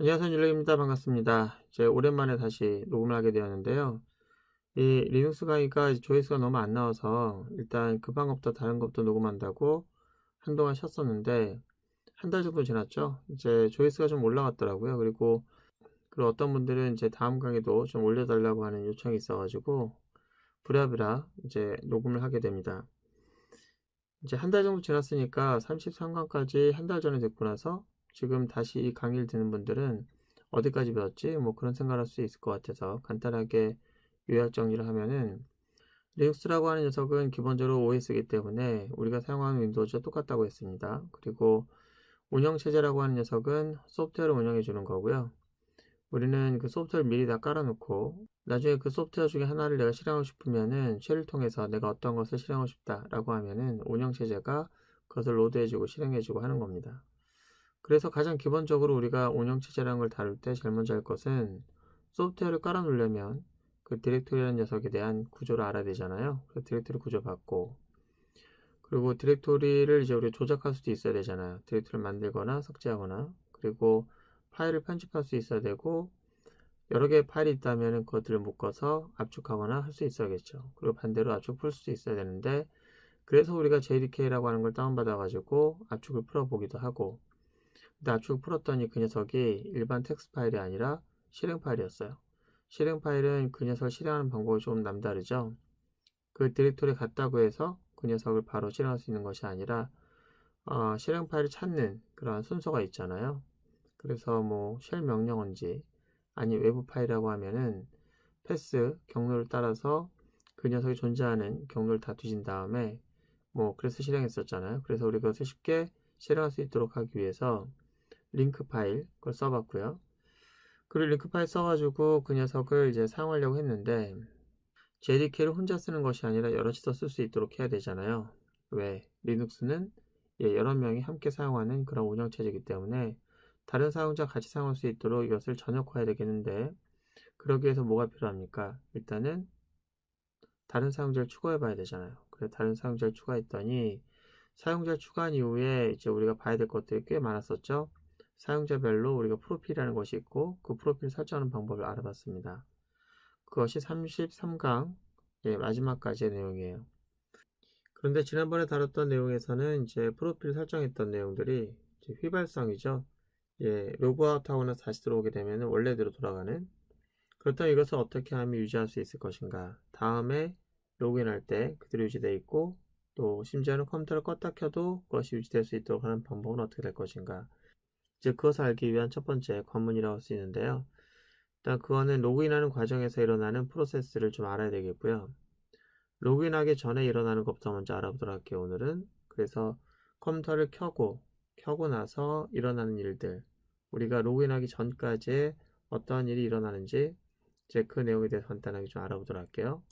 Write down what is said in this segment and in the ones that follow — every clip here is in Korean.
안녕하세요. 율렉입니다. 반갑습니다. 이제 오랜만에 다시 녹음을 하게 되었는데요. 이 리눅스 강의가 조회수가 너무 안 나와서 일단 급한 것부터 다른 것부터 녹음한다고 한동안 쉬었었는데 한 달 정도 지났죠. 이제 조회수가 좀 올라갔더라고요. 그리고 그리고 어떤 분들은 이제 다음 강의도 좀 올려달라고 하는 요청이 있어가지고 부랴부랴 이제 녹음을 하게 됩니다. 이제 한 달 정도 지났으니까 33강까지 한 달 전에 듣고 나서 지금 다시 이 강의를 듣는 분들은 어디까지 배웠지? 뭐 그런 생각을 할수 있을 것 같아서 간단하게 요약 정리를 하면은 리눅스라고 하는 녀석은 기본적으로 OS이기 때문에 우리가 사용하는 윈도우즈와 똑같다고 했습니다. 그리고 운영체제라고 하는 녀석은 소프트웨어를 운영해 주는 거고요. 우리는 그 소프트웨어를 미리 다 깔아놓고 나중에 그 소프트웨어 중에 하나를 내가 실행하고 싶으면은 쉘을 통해서 내가 어떤 것을 실행하고 싶다라고 하면은 운영체제가 그것을 로드해주고 실행해주고 하는 겁니다. 그래서 가장 기본적으로 우리가 운영 체제라는 걸 다룰 때 제일 먼저 할 것은 소프트웨어를 깔아 놓으려면 그 디렉토리라는 녀석에 대한 구조를 알아야 되잖아요. 그 디렉토리 구조 받고 그리고 디렉토리를 이제 우리 조작할 수도 있어야 되잖아요. 디렉토리를 만들거나 삭제하거나 그리고 파일을 편집할 수 있어야 되고 여러 개의 파일이 있다면 그것들을 묶어서 압축하거나 할 수 있어야겠죠. 그리고 반대로 압축 풀수 있어야 되는데 그래서 우리가 JDK라고 하는 걸 다운받아 가지고 압축을 풀어보기도 하고 근데 풀었더니 그 녀석이 일반 텍스트 파일이 아니라 실행 파일이었어요. 실행 파일은 그 녀석을 실행하는 방법이 좀 남다르죠. 그 디렉토리에 갔다고 해서 그 녀석을 바로 실행할 수 있는 것이 아니라 어, 실행 파일을 찾는 그런 순서가 있잖아요. 그래서 뭐 쉘 명령어인지 아니 외부 파일이라고 하면은 패스 경로를 따라서 그 녀석이 존재하는 경로를 다 뒤진 다음에 뭐 그래서 실행했었잖아요. 그래서 우리가 쉽게 실행할 수 있도록 하기 위해서 링크 파일 그걸 써봤고요. 그리고 링크 파일 써가지고 그 녀석을 이제 사용하려고 했는데 JDK를 혼자 쓰는 것이 아니라 여럿이서 쓸 수 있도록 해야 되잖아요. 왜? 리눅스는 예, 여러 명이 함께 사용하는 그런 운영체제이기 때문에 다른 사용자 같이 사용할 수 있도록 이것을 전역화해야 되겠는데 그러기 위해서 뭐가 필요합니까? 일단은 다른 사용자를 추가해 봐야 되잖아요. 그래서 다른 사용자를 추가했더니 사용자를 추가한 이후에 이제 우리가 봐야 될 것들이 꽤 많았었죠. 사용자별로 우리가 프로필이라는 것이 있고 그 프로필 설정하는 방법을 알아봤습니다. 그것이 33강 예, 마지막까지의 내용이에요. 그런데 지난번에 다뤘던 내용에서는 이제 프로필 설정했던 내용들이 휘발성이죠. 예, 로그아웃 하거나 다시 들어오게 되면 원래대로 돌아가는 그렇다면 이것을 어떻게 하면 유지할 수 있을 것인가 다음에 로그인할 때 그대로 유지되어 있고 또 심지어는 컴퓨터를 껐다 켜도 그것이 유지될 수 있도록 하는 방법은 어떻게 될 것인가 즉 그것을 알기 위한 첫 번째 관문이라고 할 수 있는데요. 일단 그거는 로그인하는 과정에서 일어나는 프로세스를 좀 알아야 되겠고요. 로그인하기 전에 일어나는 것부터 먼저 알아보도록 할게요. 오늘은 그래서 컴퓨터를 켜고 켜고 나서 일어나는 일들 우리가 로그인하기 전까지 어떠한 일이 일어나는지 이제 그 내용에 대해서 간단하게 좀 알아보도록 할게요.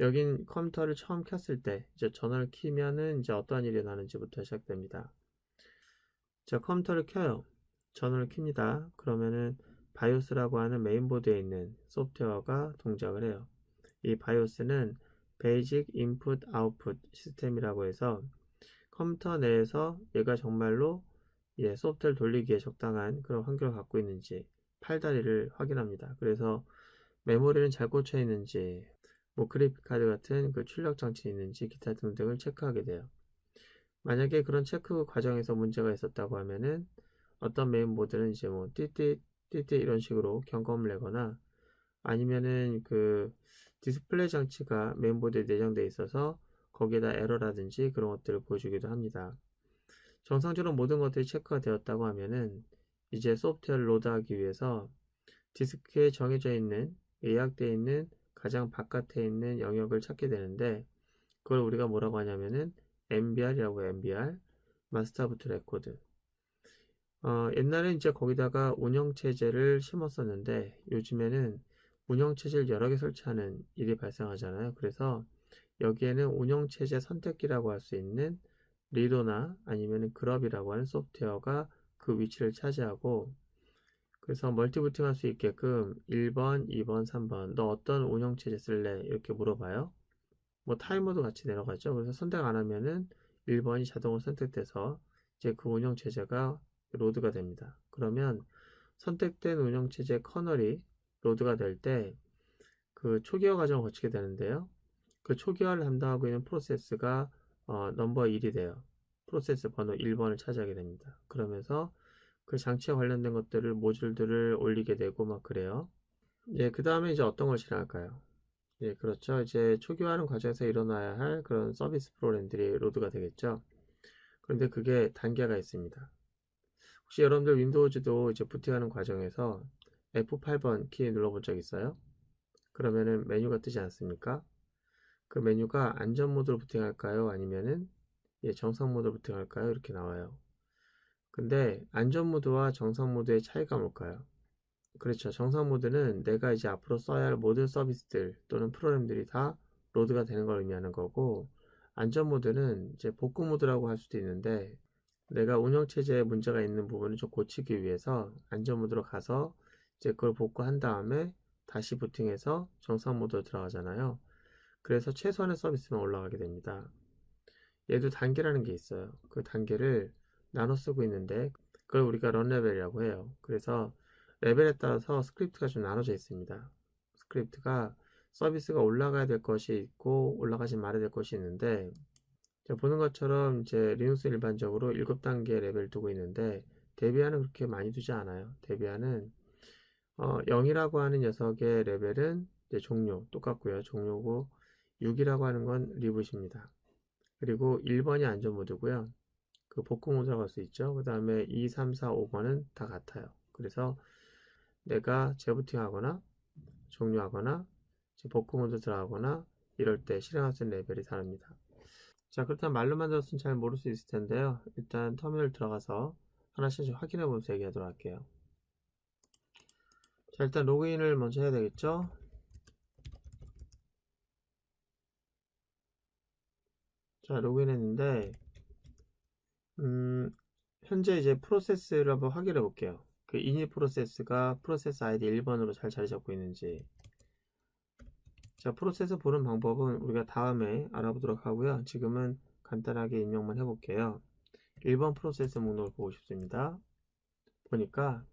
여긴 컴퓨터를 처음 켰을 때 이제 전원을 키면은 이제 어떠한 일이 일어나는지부터 시작됩니다. 자, 컴퓨터를 켜요. 전원을 킵니다. 그러면은 바이오스라고 하는 메인보드에 있는 소프트웨어가 동작을 해요. 이 바이오스는 베이직 인풋 아웃풋 시스템이라고 해서 컴퓨터 내에서 얘가 정말로 예, 소프트웨어를 돌리기에 적당한 그런 환경을 갖고 있는지 팔다리를 확인합니다. 그래서 메모리는 잘 꽂혀 있는지 뭐 그래픽 카드 같은 그 출력 장치 있는지 기타 등등을 체크하게 돼요. 만약에 그런 체크 과정에서 문제가 있었다고 하면은 어떤 메인보드는 이제 뭐 띠띠 띠띠 이런 식으로 경고음을 내거나 아니면은 그 디스플레이 장치가 메인보드에 내장되어 있어서 거기에다 에러라든지 그런 것들을 보여주기도 합니다. 정상적으로 모든 것들이 체크가 되었다고 하면은 이제 소프트웨어를 로드하기 위해서 디스크에 정해져 있는 예약되어 있는 가장 바깥에 있는 영역을 찾게 되는데 그걸 우리가 뭐라고 하냐면은 MBR이라고 해요. MBR 마스터 부트 레코드 어, 옛날에 이제 거기다가 운영체제를 심었었는데 요즘에는 운영체제를 여러 개 설치하는 일이 발생하잖아요. 그래서 여기에는 운영체제 선택기라고 할 수 있는 리도나 아니면 그럽이라고 하는 소프트웨어가 그 위치를 차지하고 그래서 멀티부팅 할 수 있게끔 1번, 2번, 3번 너 어떤 운영체제 쓸래? 이렇게 물어봐요. 뭐 타이머도 같이 내려가죠. 그래서 선택 안 하면은 1번이 자동으로 선택돼서 이제 그 운영 체제가 로드가 됩니다. 그러면 선택된 운영 체제 커널이 로드가 될 때 그 초기화 과정을 거치게 되는데요. 그 초기화를 담당하고 있는 프로세스가 어, 넘버 1이 돼요. 프로세스 번호 1번을 차지하게 됩니다. 그러면서 그 장치에 관련된 것들을 모듈들을 올리게 되고 막 그래요. 예, 그 다음에 이제 어떤 걸 실행할까요? 예, 그렇죠. 이제 초기화하는 과정에서 일어나야 할 그런 서비스 프로그램들이 로드가 되겠죠. 그런데 그게 단계가 있습니다. 혹시 여러분들 윈도우즈도 이제 부팅하는 과정에서 F8번 키 눌러본 적 있어요? 그러면은 메뉴가 뜨지 않습니까? 그 메뉴가 안전 모드로 부팅할까요? 아니면은 예, 정상 모드로 부팅할까요? 이렇게 나와요. 근데 안전 모드와 정상 모드의 차이가 뭘까요? 그렇죠. 정상 모드는 내가 이제 앞으로 써야 할 모든 서비스들 또는 프로그램들이 다 로드가 되는 걸 의미하는 거고 안전 모드는 이제 복구 모드라고 할 수도 있는데 내가 운영 체제에 문제가 있는 부분을 좀 고치기 위해서 안전 모드로 가서 이제 그걸 복구한 다음에 다시 부팅해서 정상 모드로 들어가잖아요. 그래서 최소한의 서비스만 올라가게 됩니다. 얘도 단계라는 게 있어요. 그 단계를 나눠 쓰고 있는데 그걸 우리가 런 레벨이라고 해요. 그래서 레벨에 따라서 스크립트가 좀 나눠져 있습니다. 스크립트가 서비스가 올라가야 될 것이 있고 올라가지 말아야 될 것이 있는데 자, 보는 것처럼 이제 리눅스 일반적으로 7단계 레벨 두고 있는데 데비안은 그렇게 많이 두지 않아요. 데비안은 어, 0이라고 하는 녀석의 레벨은 종료 똑같고요. 종료고 6이라고 하는 건 리붓입니다. 그리고 1번이 안전 모드고요. 그 복구 모드라고 할 수 있죠. 그 다음에 2, 3, 4, 5번은 다 같아요. 그래서 내가 재부팅하거나 종료하거나 복구 모드 들어가거나 이럴 때 실행할 수 있는 레벨이 다릅니다. 자 그렇다면 말로만 들었으면 잘 모를 수 있을 텐데요. 일단 터미널 들어가서 하나씩 확인해 보면서 얘기하도록 할게요. 자 일단 로그인을 먼저 해야 되겠죠 자 로그인 했는데 음, 현재 이제 프로세스를 한번 확인해 볼게요 그 init 프로세스가 프로세스 아이디 1번으로 잘 자리 잡고 있는지 자 프로세스 보는 방법은 우리가 다음에 알아보도록 하고요 지금은 간단하게 입력만 해 볼게요 1번 프로세스 목록을 보고 싶습니다 보니까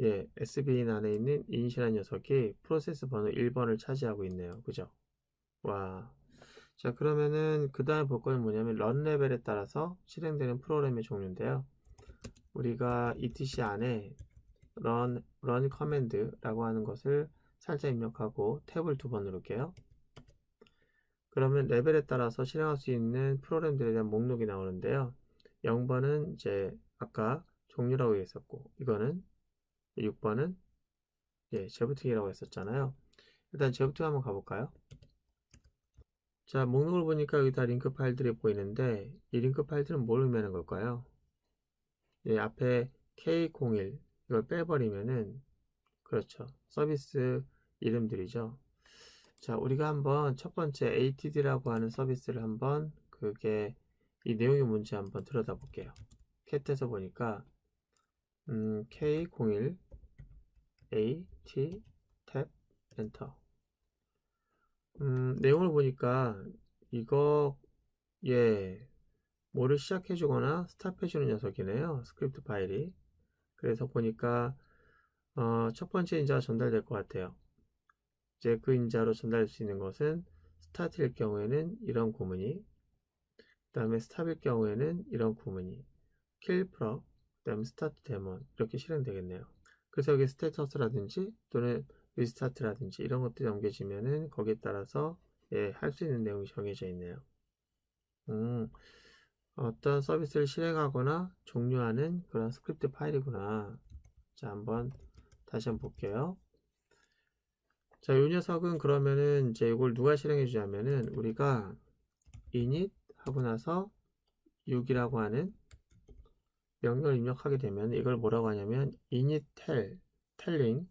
예, SB인 안에 있는 인시라는 녀석이 프로세스 번호 1번을 차지하고 있네요. 그죠? 와. 자, 그러면은 그 다음에 볼 거는 뭐냐면 런 레벨에 따라서 실행되는 프로그램의 종류인데요. 우리가 etc 안에 run, run command라고 하는 것을 살짝 입력하고 탭을 두 번 누를게요. 그러면 레벨에 따라서 실행할 수 있는 프로그램들에 대한 목록이 나오는데요. 0번은 이제 아까 종류라고 했었고 이거는 6번은 예, 재부팅이라고 했었잖아요. 일단 재부팅 한번 가볼까요? 자, 목록을 보니까 여기 다 링크 파일들이 보이는데 이 링크 파일들은 뭘 의미하는 걸까요? 예, 앞에 K01 이걸 빼버리면은 그렇죠. 서비스 이름들이죠. 자, 우리가 한번 첫 번째 ATD라고 하는 서비스를 한번 그게 이 내용이 뭔지 한번 들여다 볼게요. 캣에서 보니까 음, K01 A, T, 탭, 엔터. 음, 내용을 보니까 이거 예 뭐를 시작해 주거나 스탑해 주는 녀석이네요. 스크립트 파일이. 그래서 보니까 어, 첫 번째 인자가 전달될 것 같아요. 이제 그 인자로 전달될 수 있는 것은 스타트일 경우에는 이런 구문이 그 다음에 스탑일 경우에는 이런 구문이 킬 프로 그 다음에 스타트 데몬 이렇게 실행되겠네요. 그래서 여기 스테이터스라든지 또는 리스타트라든지 이런 것들이 넘겨지면은 거기에 따라서 예, 할 수 있는 내용이 정해져 있네요. 음, 어떤 서비스를 실행하거나 종료하는 그런 스크립트 파일이구나. 자, 한번 다시 한번 볼게요. 자, 이 녀석은 그러면은 이제 이걸 누가 실행해 주냐면은 우리가 init 하고 나서 6이라고 하는 명령을 입력하게 되면 이걸 뭐라고 하냐면 init tell, telling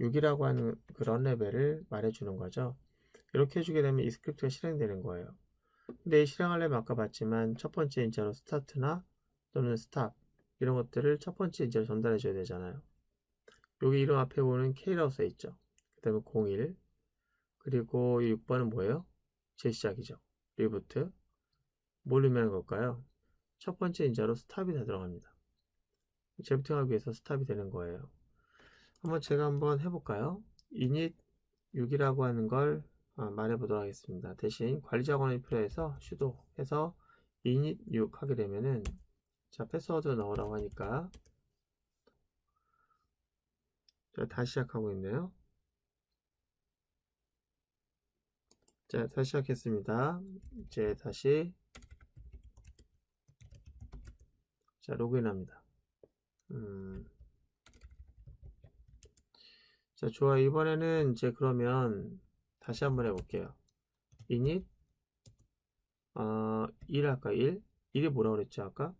6이라고 하는 그런 레벨을 말해주는 거죠. 이렇게 해주게 되면 이 스크립트가 실행되는 거예요. 근데 실행하려면 아까 봤지만 첫 번째 인자로 스타트나 또는 스탑 이런 것들을 첫 번째 인자로 전달해 줘야 되잖아요. 여기 이름 앞에 보는 K라고 써 있죠. 그 다음에 01 그리고 6번은 뭐예요? 재시작이죠. 리부트 뭘 의미하는 걸까요? 첫 번째 인자로 스탑이 다 들어갑니다. 재부팅하기 위해서 스탑이 되는 거예요. 한번 제가 한번 해볼까요? init 6이라고 하는 걸 어, 말해보도록 하겠습니다. 대신 관리자 권한이 필요해서 sudo 해서 init 6 하게 되면은 자 패스워드 넣으라고 하니까 자 다시 시작하고 있네요. 자 다시 시작했습니다. 이제 다시 자 로그인합니다. 음. 자, 좋아. 이번에는 이제 그러면 다시 한번 해볼게요. init 어, 1 할까? 1? 1이 뭐라 그랬지 아까?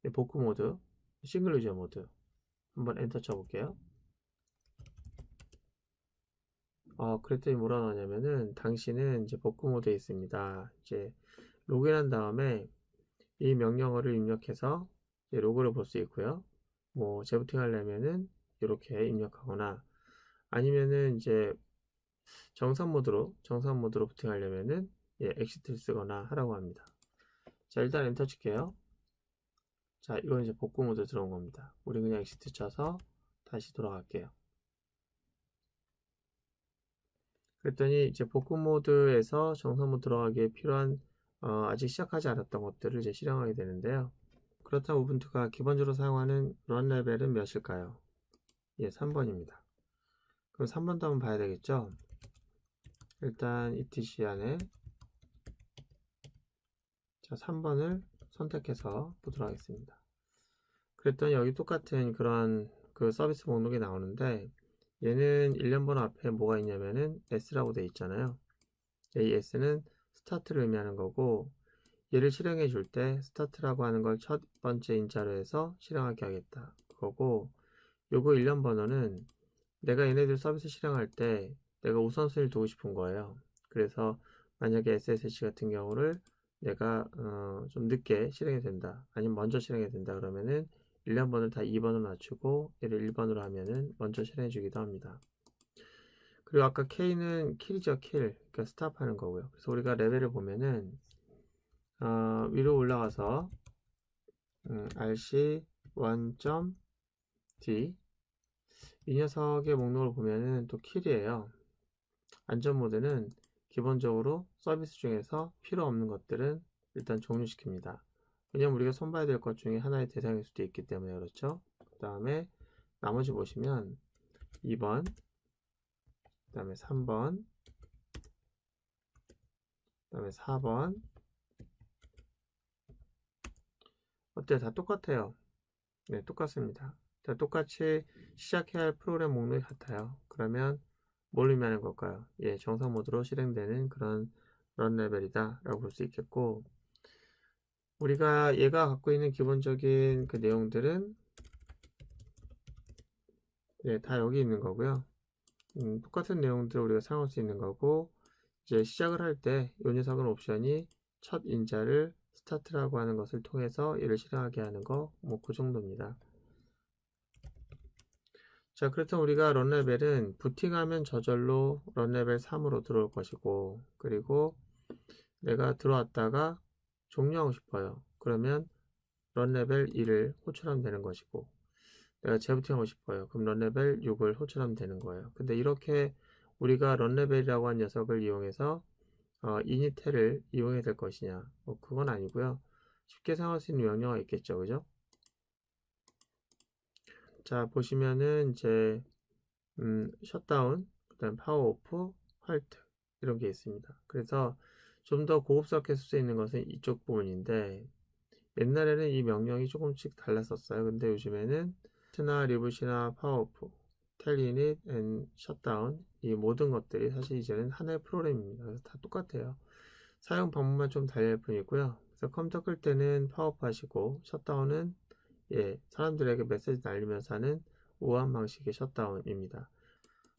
네, 복구 모드, 싱글 유저 모드. 한번 엔터 쳐볼게요. 어, 그랬더니 뭐라 나왔냐면은 당신은 이제 복구 모드에 있습니다. 이제 로그인한 다음에 이 명령어를 입력해서 로그를 볼 수 있고요. 뭐 재부팅 하려면은 이렇게 입력하거나 아니면은 이제 정상 모드로 정상 모드로 부팅하려면은 예, 엑시트를 쓰거나 하라고 합니다. 자 일단 엔터 칠게요. 자 이건 이제 복구 모드 들어온 겁니다. 우리 그냥 엑시트 쳐서 다시 돌아갈게요. 그랬더니 이제 복구 모드에서 정상 모드 들어가기에 필요한 어, 아직 시작하지 않았던 것들을 이제 실행하게 되는데요. 그렇다면 우분투가 기본적으로 사용하는 런 레벨은 몇일까요? 예, 3번입니다. 그럼 3번도 한번 봐야 되겠죠? 일단 etc 안에 자 3번을 선택해서 보도록 하겠습니다. 그랬더니 여기 똑같은 그런 그 서비스 목록이 나오는데 얘는 1년 번호 앞에 뭐가 있냐면은 S라고 되어 있잖아요. 이 S는 스타트를 의미하는 거고 얘를 실행해 줄 때 스타트라고 하는 걸 첫 번째 인자로 해서 실행하게 하겠다. 그거고 요거 1년 번호는 내가 얘네들 서비스 실행할 때 내가 우선순위를 두고 싶은 거예요. 그래서 만약에 SSH 같은 경우를 내가 어, 좀 늦게 실행이 된다. 아니면 먼저 실행이 된다. 그러면은 1년 번을 다 2번으로 낮추고 얘를 1번으로 하면은 먼저 실행해 주기도 합니다. 그리고 아까 K는 킬이죠, 킬. 그러니까 스탑 하는 거고요. 그래서 우리가 레벨을 보면은 어, 위로 올라가서 음, rc1.d 이 녀석의 목록을 보면은 또 킬이에요. 안전 모드는 기본적으로 서비스 중에서 필요 없는 것들은 일단 종료시킵니다. 왜냐면 우리가 손봐야 될 것 중에 하나의 대상일 수도 있기 때문에 그렇죠. 그 다음에 나머지 보시면 2번, 그 다음에 3번, 그 다음에 4번 어때요? 다 똑같아요. 네, 똑같습니다. 자, 똑같이 시작해야 할 프로그램 목록이 같아요. 그러면 뭘 의미하는 걸까요? 예, 정상 모드로 실행되는 그런 런 레벨이다 라고 볼 수 있겠고 우리가 얘가 갖고 있는 기본적인 그 내용들은 예, 다 여기 있는 거고요. 음, 똑같은 내용들을 우리가 사용할 수 있는 거고 이제 시작을 할 때 이 녀석은 옵션이 첫 인자를 스타트라고 하는 것을 통해서 얘를 실행하게 하는 거 뭐 그 정도입니다. 자, 그렇다면 우리가 런레벨은 부팅하면 저절로 런레벨 3으로 들어올 것이고, 그리고 내가 들어왔다가 종료하고 싶어요. 그러면 런레벨 2를 호출하면 되는 것이고, 내가 재부팅하고 싶어요. 그럼 런레벨 6을 호출하면 되는 거예요. 근데 이렇게 우리가 런레벨이라고 한 녀석을 이용해서 어, 이니텔을 이용해야 될 것이냐? 뭐 그건 아니고요. 쉽게 사용할 수 있는 명령어가 있겠죠, 그죠? 자 보시면은 이제 음, 셧다운, 그다음 파워 오프, 활트 이런 게 있습니다. 그래서 좀 더 고급스럽게 쓸 수 있는 것은 이쪽 부분인데 옛날에는 이 명령이 조금씩 달랐었어요. 근데 요즘에는 트나 리부시나 파워 오프, 텔리닛 앤 셧다운 이 모든 것들이 사실 이제는 하나의 프로그램입니다. 그래서 다 똑같아요. 사용 방법만 좀 달릴 뿐이고요. 그래서 컴퓨터 끌 때는 파워 오프 하시고 셧다운은 예, 사람들에게 메시지 날리면서 하는 우아한 방식의 셧다운입니다.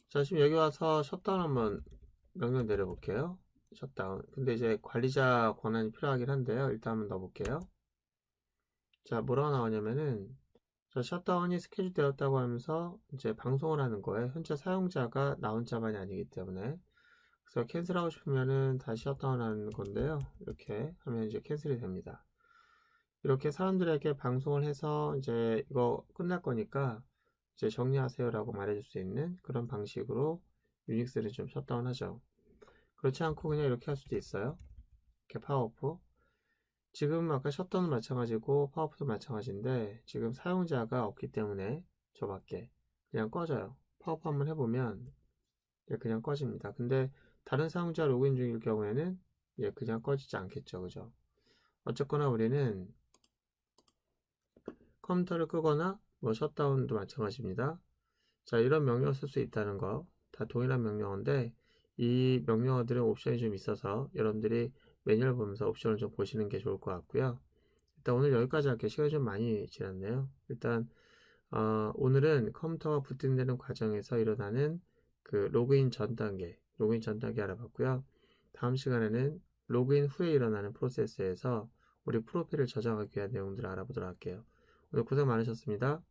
자, 지금 여기 와서 셧다운 한번 명령 내려볼게요. 셧다운. 근데 이제 관리자 권한이 필요하긴 한데요. 일단 한번 넣어볼게요. 자, 뭐라고 나오냐면은, 자, 셧다운이 스케줄 되었다고 하면서 이제 방송을 하는 거예요. 현재 사용자가 나 혼자만이 아니기 때문에. 그래서 캔슬하고 싶으면은 다시 셧다운 하는 건데요. 이렇게 하면 이제 캔슬이 됩니다. 이렇게 사람들에게 방송을 해서 이제 이거 끝날 거니까 이제 정리하세요라고 말해줄 수 있는 그런 방식으로 유닉스를 좀 셧다운하죠. 그렇지 않고 그냥 이렇게 할 수도 있어요. 이렇게 파워오프. 지금 아까 셧다운은 마찬가지고 파워오프도 마찬가지인데 지금 사용자가 없기 때문에 저밖에 그냥 꺼져요. 파워오프 한번 해보면 예, 그냥 꺼집니다. 근데 다른 사용자 로그인 중일 경우에는 예, 그냥 꺼지지 않겠죠. 그죠? 어쨌거나 우리는 컴퓨터를 끄거나 뭐 셧다운도 마찬가지입니다. 자, 이런 명령을 쓸 수 있다는 거 다 동일한 명령어인데 이 명령어들은 옵션이 좀 있어서 여러분들이 매뉴얼 보면서 옵션을 좀 보시는 게 좋을 것 같고요. 일단 오늘 여기까지 할게요. 시간이 좀 많이 지났네요. 일단 어, 오늘은 컴퓨터가 부팅되는 과정에서 일어나는 그 로그인 전 단계, 로그인 전 단계 알아봤고요. 다음 시간에는 로그인 후에 일어나는 프로세스에서 우리 프로필을 저장하기 위한 내용들을 알아보도록 할게요. 오늘 고생 많으셨습니다.